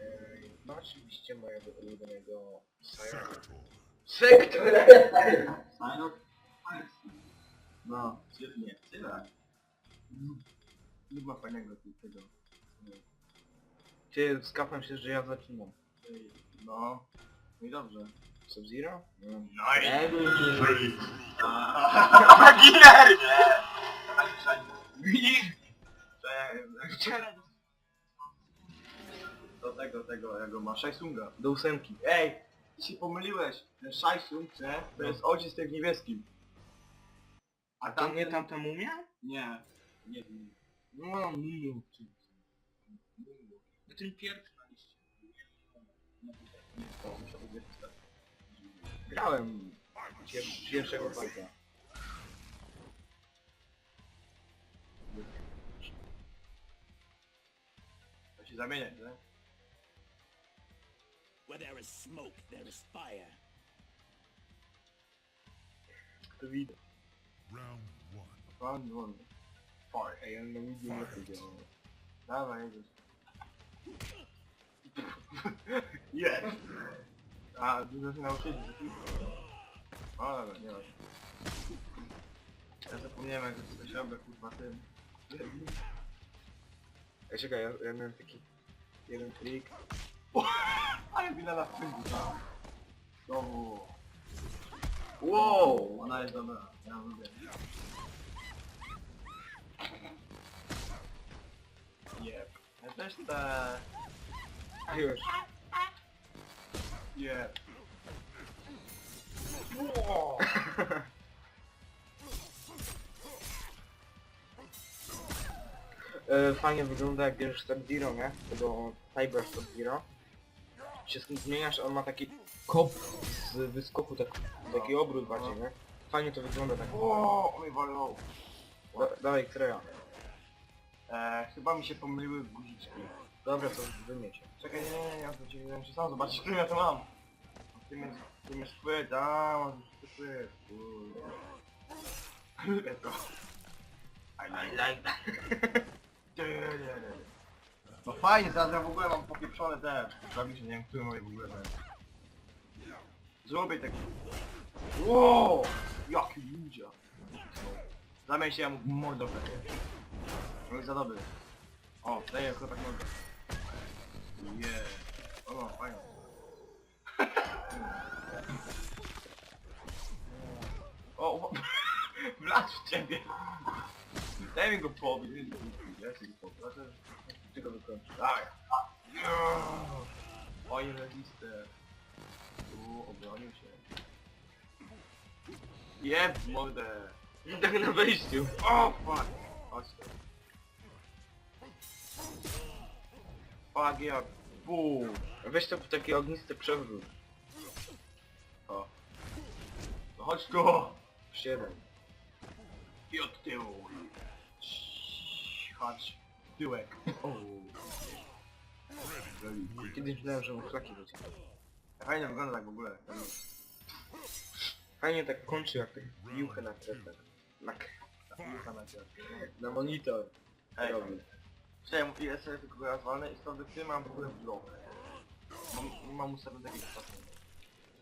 Ej, No oczywiście mojego ulubionego Sire. Sektor! Fajno? No, świetnie. Tyle. Nie ma fajnego tego. Ty, skapam się, że ja zaczynam. Ej, No. No i dobrze. Sub-Zero? No. No i... Ej, Giner, nie! Do tego, tego, jak go ma, Shaisunga. Do ósemki. Ej, ty się pomyliłeś. Ten Shaisung, nie? To jest ojciec tych niebieskim. A to nie tamta mumia? Nie. Nie, nie. No, no, no. No ten pierwszy na liście. Nie, nie, to muszę być tak. Grałem pier- pierwszego fajta. To się zamieniać, nie? Where there is smoke, there is fire. To widać. Round one. Round one. Fire. Ej, on na widzę nie powiedział. Dawaj, jedziesz. Jest! A, dużo się nauczyli. O, dobra, nie ma. Ja zapomniałem jak to się robię, kurwa, tym. Ej, czekaj, ja, ja miałem taki jeden trik. Ale Bilala w tym Znowu. Wow! Ona jest dobra, ja lubię. Jep. Ja też te... Już. Jep. E, fajnie wygląda jak bierzesz Sub-Zero, nie? Tego Tiger Sub-Zero. Się z nim zmieniasz, on ma taki kop z wyskoku, tak, taki obrót bardziej, nie? Fajnie to wygląda tak. O, oj, walą. Da, dawaj, Kreja. E, chyba mi się pomyliły guziczki. Dobra, to wymiecie. Czekaj, nie, nie, nie, ja to ci wiem, czy sam zobaczyć, którym ja to mam. W tym jest, w tym jest chwyt, a, mam tu chwyt, kurde. Lubię to. I like that. Nie, nie, nie. No fajnie, teraz ja w ogóle mam popieprzone te. Się nie wiem, który moje w ogóle ten. Zrobię taki. Wow! Jaki ninja! Zamień się ja mu mordo pewnie. On jest za dobry. O, daję chłopak mordo. Yeah. O, fajnie. O, wlazł w ciebie. Daj mi go pobić. Ja się go pobić. Ty go wykończysz. Dawaj. Oj, register. Tu, obronił się. Jeb, w mordę. Tak na wejściu. O, fuck. Chodź tu. Fuck, ja. Bum. Weź to taki ognisty przewrót. O. No chodź tu. Siedem. I od tyłu. Chodź. Tyłek. O. Kiedyś myślałem, że mu flaki wyciąga. Fajnie wygląda tak w ogóle. Fajnie tak kończy jak tak piłkę na kresach. Na, k- na na monitor. Ej, robi. Chciałem, ile sobie tylko raz walnę i sprawdzę, który mam w ogóle blok. Mam, nie mam ustawiony takiego czasu.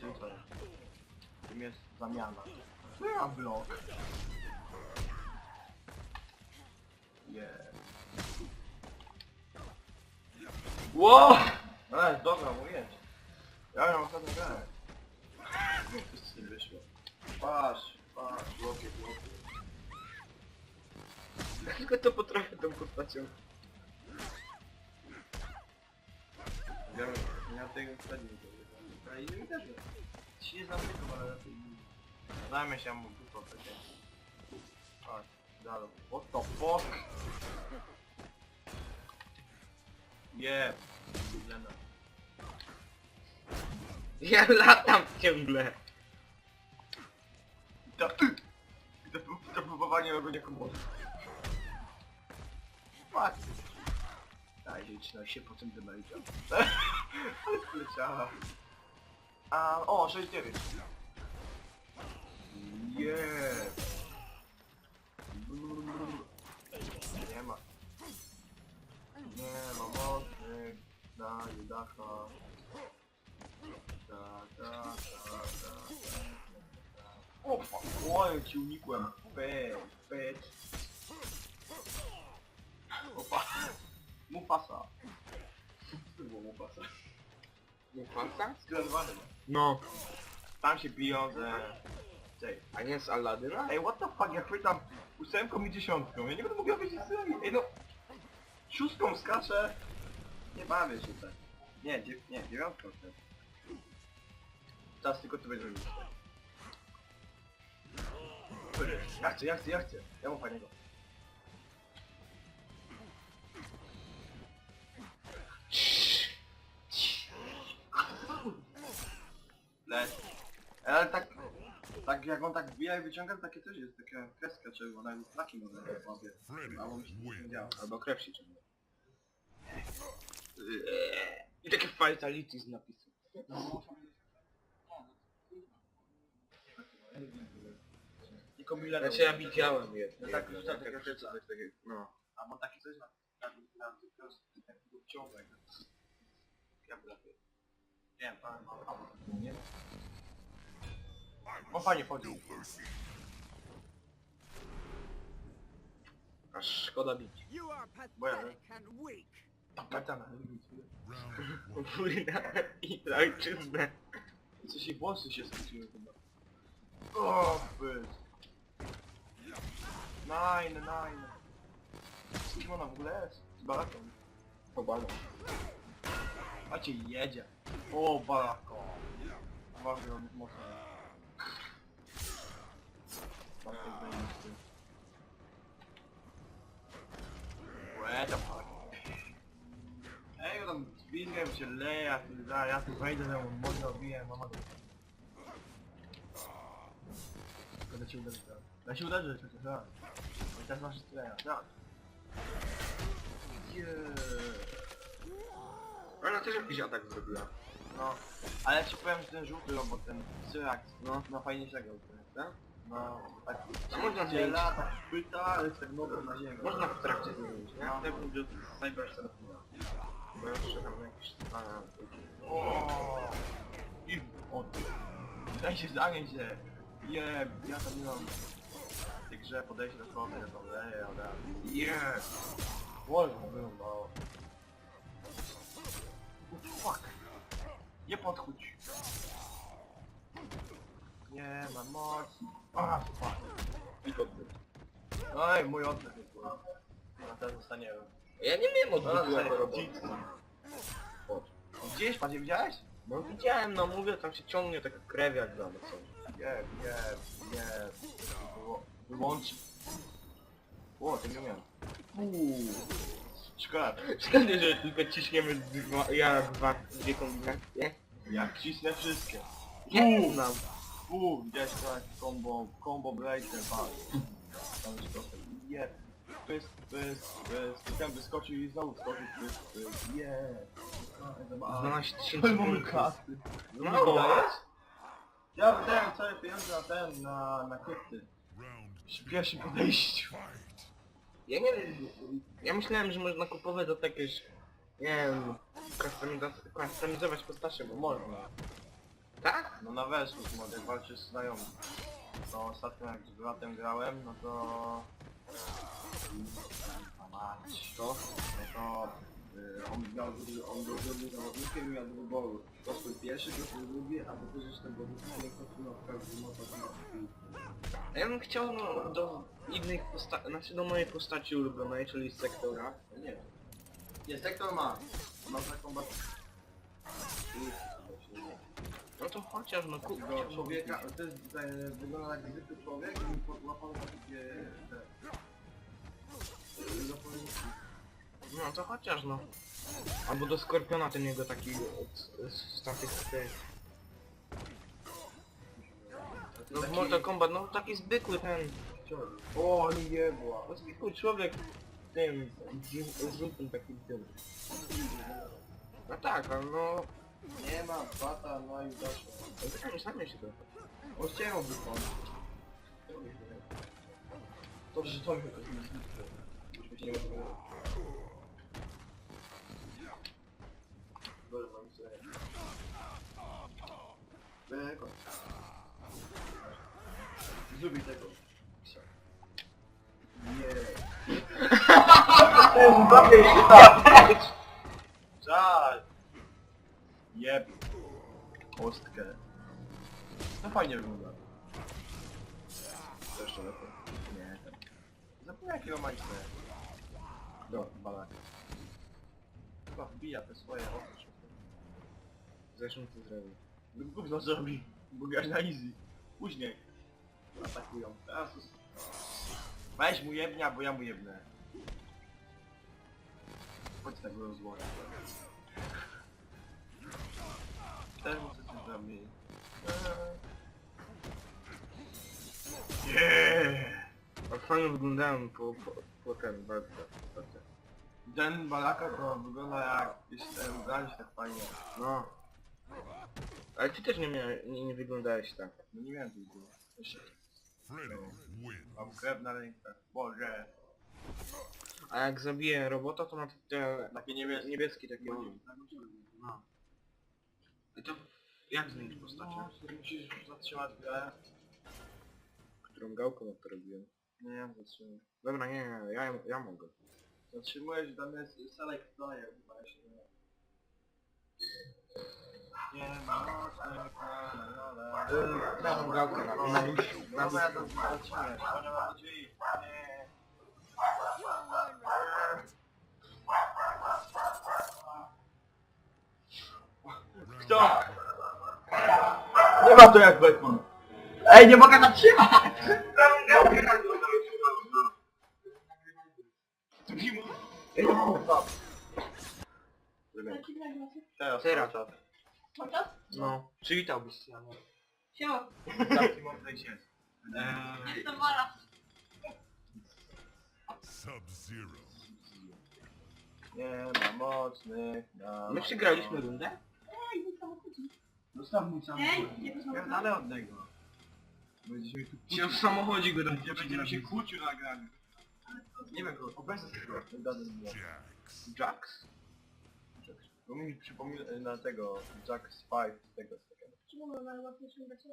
Czym to jest? Czym jest zamiana? Który mam blok? Yeah. Wow! No jest dobra, mówię ci. Ja mam ostatnio grę. Nic nie wyszło. Patrz, patrz, bloki, bloki. Tylko to potrafię tą postacią. Ja ja tego wtedy nie wiem. A innymi też nie. Ci nie znam tylko, ale lepiej nie. Zajmę się mu dupą takie. Chodź, dalej. What the fuck? Lena. Ja latam ciągle. To, to, to próbowanie robienia komory. Fuck. Daj, idź na się, potem demage'a. Leciała. A, o, 6-9. Yeah. Judasza, Judasza. Da, da, da, da, da. O, fuck, o, ja ci unikłem. Peć, peć. Opa. Mufasa. To było Mufasa. Mufasa? No, Tam się biją ze... Czekaj. a nie z Aladyna? Ej, what the fuck, ja chwytam ósemką i dziesiątką, ja nie będę mógł wiedzieć z nami. Ej no, szóstką skaczę. Nie bawię się tak. Nie, dziew nie, dziewiątką chcę. Teraz tylko ty będziesz robić. Kurde, Ja chcę, ja chcę, ja chcę. Ja mam fajnego. Lec. Ale tak, tak jak on tak wbija i wyciąga, takie coś jest, taka kreska czerwona, znaki może w łapie. Albo mi się nie wins. działa. Albo krew się ciągnie. I takie fatality z napisem. I kombila Znaczy ja widziałem je. No tak, jedno, tak, tak, Takie tak, coś takiego. No. Albo taki coś na... takiego ciągłego. Ja bym lepiej. Nie wiem, pan ma... Nie O fajnie chodzi. Aż szkoda bić. Bo ja... Katana. Round one. Wójna i ojczyznę. Coś jej włosy się skróciły chyba. O, byt. Nine, nine. Z kim ona w ogóle jest? Z baraką. Pobano. A cię jedzie. O, barako. Uważaj, on. Bartek zwingiem się leje, ja tu, ja, tu wejdę, że mu mocno obiję, mama go. Będę cię uderzyć teraz. Ja się uderzę przecież, tak. I teraz masz strzelenia, tak. Yeah. Ona też jakiś atak zrobiła. No, ale ja ci powiem, że ten żółty robot, ten Syrax, No. no fajnie się grał, tak? No, tak A można zmienić. dziela, tak pyta, ale tak nogą na ziemię. Można w trakcie zmienić, nie? No, tak będzie Cyber Serafina. Bo jeszcze tam jakiś... A, O, I o ty. Daj się zamień się. Je, ja tam nie mam tej grze podejście do człowieka, ja tam leję, ale... Jest! Wolno było, no. Fuck! Nie podchódź! Nie ma mocy. A, fuck. Oj, mój oddech jest kurwa. Ten zostanie... Ja nie wiem No, odbytu jako robota. dziecko. Gdzieś, padzie widziałeś? No widziałem, no mówię, tam się ciągnie taka krew jak damy coś. Nie, nie, nie. Wyło- Wyłącz. O, tego nie miałem. Uuu. Szkoda. Szkoda, że tylko ciśniemy dwa, ja dwa, dwie kombinacje. Jak cisnę wszystkie. Nie znam. Uuu, gdzieś tak, combo, combo breaker, patrz. Tam już to. Je. I ten wyskoczył i znowu wskoczył, pysk, pysk. Je. 12 tysięcy punktów. kasy. No, Nie wydajesz? Ja wydałem całe pieniądze na ten, na, na krypty. Przy pierwszym podejściu. Ja nie wiem, ja myślałem, że można kupować do jakieś, nie wiem, customizować postacie, bo można. Tak? No na weszlu mogę walczyć z znajomym. To ostatnio jak z bratem grałem, no to... Mać. To? No to... y, on miał, on był drugim zawodnikiem i miał do wyboru. To swój pierwszy, to swój drugi, a to też jeszcze zawodnik nie kontynuował w każdym motocyklu. A Ja bym chciał no, do innych postaci, znaczy do mojej postaci ulubionej, czyli z sektora. Nie. Nie, sektor ma. Ma taką bardzo... No to chociaż no kup Takiego człowieka, to jest, e, wygląda jak zwykły człowiek i podłapał takie... te... e, zapowiedzi. No to chociaż no. Albo do Skorpiona ten jego taki takich tych... No w Mortal Kombat, no taki zwykły ten... O, jebła. No zwykły człowiek tym, z- żółtym takim tym. No tak, ale no... Nie ma bata, no i doszło. no Sami, sami się to... O ścięło by pan. Dobrze, to mi jakoś nie znikło. Żebyś nie mówił. Tego. Zrób tego. Nie. Żal. Jeb. Kostkę. No fajnie wygląda. Jeszcze lepiej. Nie. Zapomnę jakiego majster. Do, balak. Chyba wbija te swoje oczy. Zresztą co zrobił. Gówno zrobi. Bo grać na easy. Później. Atakują. Teraz. Weź mu jebnia, bo ja mu jebnę. Chodź tego rozłożę. Też muszę coś zrobić. Yeah! Fajnie wyglądają po, po, po ten bardzo. bardzo. Ten balaka to wygląda jak jest ubrany tak fajnie. No. Ale ty też nie, miałeś, nie, nie wyglądałeś tak. No nie miałem tego. Jeszcze Freddy win. Mam krew na rękach. Boże. A jak zabiję robota, to ma te Takie niebieskie. niebieski taki No. ogień. No. I to jak zmienić postacię? No, musisz zatrzymać grę. Którą gałką to robiłem? Nie, nie zatrzymaj. Dobra, nie, nie, ja, ja mogę. Zatrzymujesz, jest select player, chyba się nie Nie ma Dam gałkę na, na, na, Dobra, ja to zatrzymujesz. Nie ma drzwi. Nie. Kto? Nie ma to jak Batman. Ej, nie mogę zatrzymać! Teraz, Teraz. teraz. Chociaż? No, przywitałbyś się, no. Siema, Taki mądry się. Eee, jestem. Sub-Zero. nie ma mocnych na... My przegraliśmy rundę? Ej, mój samochodzik. Zostaw mój samochód. Ej, nie to samochód. Pierdolę od niego. Będziemy tu Się w samochodzie go Gdzie będziemy się kłócił na graniu. Nie wiem. Obecnie z tego. Jax. Jax? Bo mi przypomina na tego Jack Spy z tego z takiego. Czemu mam najłatwiejszą gacie?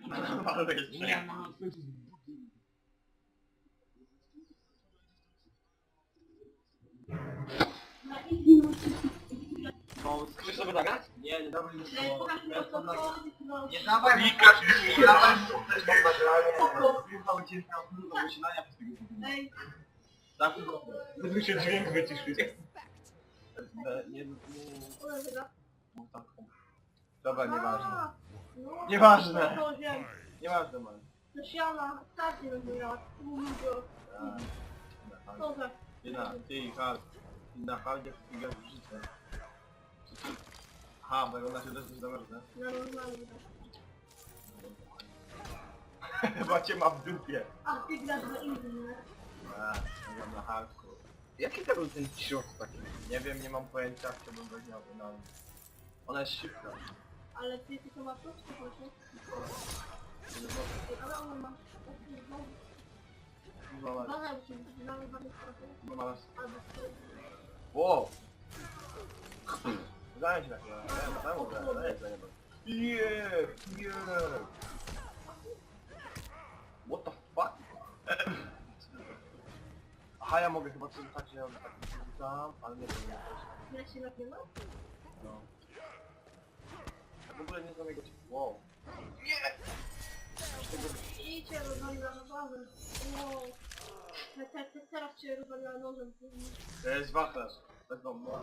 Ale jest Nie ma. Na Chcesz sobie zagrać? Nie, nie dawaj mi to, co to... Nie dawaj mi Nie dawaj mi też mam nagranie. Cały dzień miał dużo wysilania przez tego Tak. Gdyby się dźwięk wyciszył. Nie, nie, tak. Dobra, nieważne. No. Nieważne. To. Nieważne, man. To się na starcie będę miała. Mówię. Tak. Dobrze. Ty na, ty i hard. Ty na hardzie wpływasz w życie. Aha, bo ona się też coś zamrożę. Na normalnie. Chyba cię ma w dupie. A ty grasz easy, nie? A, ja na hardcore. Jaki to był ten cios taki? Nie wiem, nie mam pojęcia, chciałbym go miał na... Ona jest szybka. Ale ty ty to masz? Czy to Ale ona ma... No ma... Uważaj, bo się wygląda bardzo trochę. No ma... Albo... Wow! Zająć na chwilę. Nie, na nie, nie. Yeah! Yeah! What the fuck? Aha, ja mogę chyba coś tak, że ja tak tam, ale nie wiem, nie wiem. Ja się napiewa? No. Ja w ogóle nie znam jego... Wow. I cię rozwaliła na bazę. Wow. Te, te, te, teraz cię rozwaliła nożem. To jest wachlarz. Bezdomna.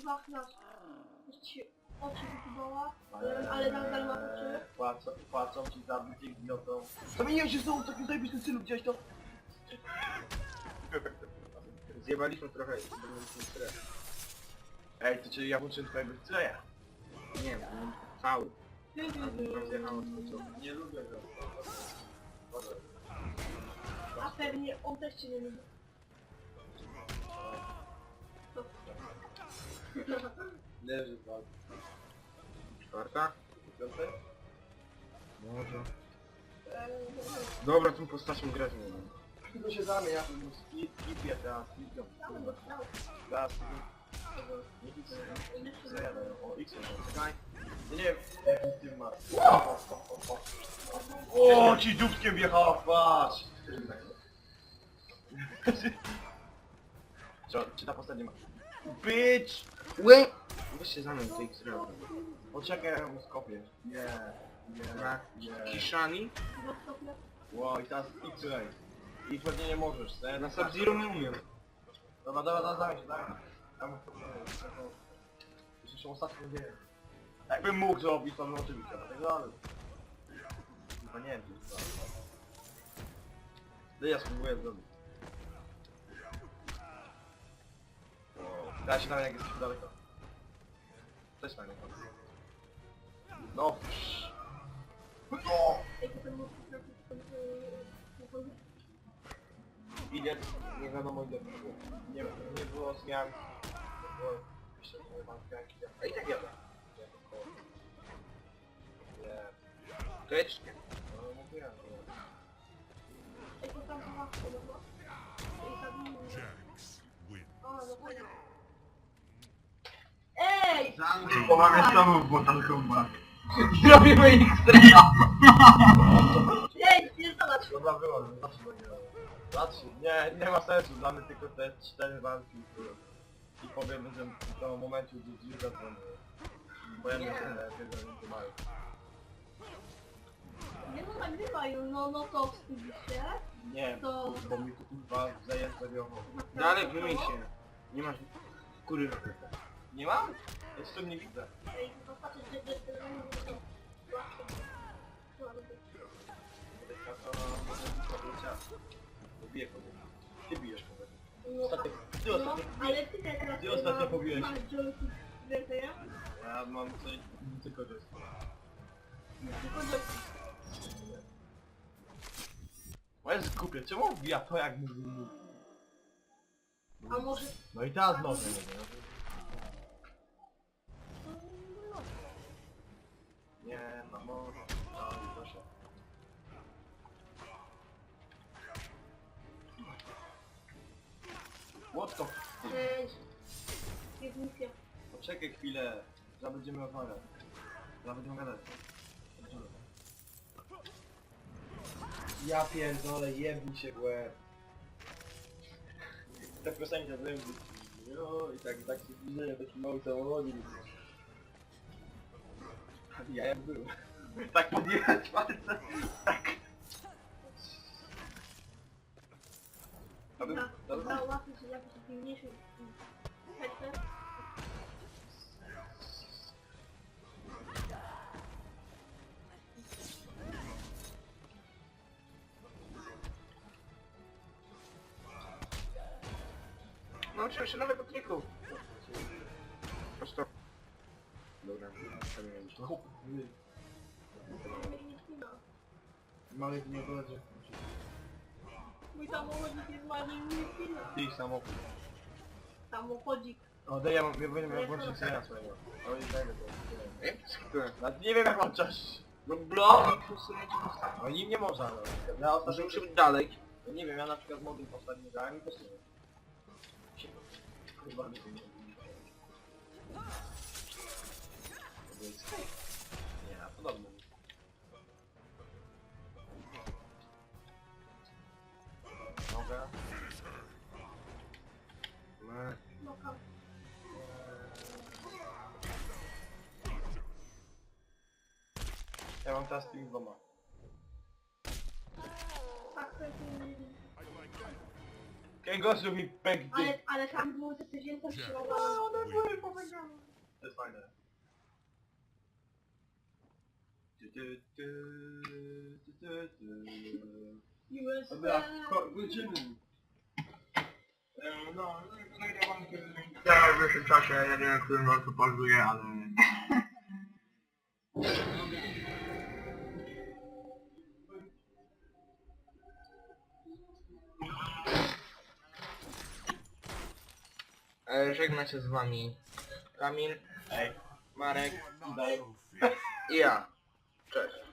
Wachlarz. Jeszcze ci oczy wypudała, ale nadal ma oczy. Płacą, płacą ci za bycie idiotą. Zamieniłem się znowu w takim zajebistym stylu, gdzieś to... Zjebaliśmy trochę zrobiliśmy tyle. Ej, to czyli ja włączyłem twojego stroja. Nie, no, cały. Tam zjechało co. Nie lubię go. A pewnie on też cię nie lubi. Leży pan. Czwarta? Piąty? Może. Dobra, tą postacią grać nie wiem. Tylko się zamienia, skip, skipie teraz, skipie. Tam go chciał. Teraz, Nie X, co ja daję? O, X, czekaj. Nie, nie wiem, jaki ty masz. O, ci dupkiem wjechała w twarz! Co, czy ta postać nie ma? Bitch! Ły! Weź się za mną, to X-Ray. Poczekaj, ja mu skopię. Nie, nie. Kishani? Wow, i teraz X-Ray. I pewnie nie możesz, co? Na Sub-Zero nie umiem. Dobra, dobra, dobra, dawaj się, dawaj. Tam, Jeszcze ostatnio nie wiem. Jakbym mógł zrobić, to bym oczywiście, dlatego ale... Chyba nie wiem, czy to No ja spróbuję zrobić. Ja się tam jak jesteś daleko. To jest fajne. No. No. Idzie, nie wiadomo ile było. Nie wiem, nie było zmian. Nie było jeszcze nie mam jakiś. A i tak jadę. Nie, Koniecznie. no mówiłem. Jax win. Ej! Pomawiać znowu w Mortal Kombat. Robimy X-Ray! Ej, spierdalać! Dobra, było, no zawsze będzie. Zawsze. Nie, nie ma sensu, damy tylko te cztery walki. I powiem, że w tym momencie GG zadzwonię. Bo ja nie wiem, jakie oni mają. Nie no, nagrywają, no, no to wstydzi się. Nie, To- bo mi tu kurwa zajęte wiosło. Dalej wymień się. Nie masz kury. Nie mam? Jeszcze nie widzę. Że- że- że- Pobiję kogoś. Ty bijesz kogoś. No, Ostatnio, ty no, ostatnio ale ty teraz... Ty ostatnio pobiłeś. Masz joystick, więcej, ja? Ja mam coś, tylko to jest. Tylko joystick. O jest głupie, czemu wbija to jak mówi mu? A może... No i teraz może nie no może. No proszę. Łotko, Cześć. Jest misja. poczekaj chwilę. Zaraz będziemy rozmawiać. Zaraz będziemy gadać. Ja pierdolę, jebnij się w łeb. Te piosenki byłem Jo, i tak, tak się zbliżają taki mały samochodzik. Ja był. Tak podjechać palce. Tak. To był, to był, zauważyć, że jakiś piękniejszy headset. Nauczyłem się nowego triku. Prosto. Dobra, pamięć. Chłop, my- Mały nie będzie. Mój samochodzik jest chwila. Ty samochód. Samochodzik. O, daj ja mam, ja miał włączyć sobie swojego. O, i daj go to. Nie Nawet nie wiem jak mam czas. No blok. No nim nie można, no. Ja Może ostatnio muszę być dalej. No nie wiem, ja na przykład modem ostatnio grałem i po prostu... Kurwa, nie wiem. Tymi dwoma. Tak, to jest... Kęgoszu mi pękł Ale, ale tam było te zwierzęta przyłożone. win. To jest fajne. Tu, tu, tu, tu, tu, tu. USA. Dobra, ko- kończymy. E, No, nagrywankę. Ja w wyższym czasie, ja nie wiem, którym roku pauzuję, ale... E, Żegna się z wami Kamil, Ej, Marek i ja. Cześć.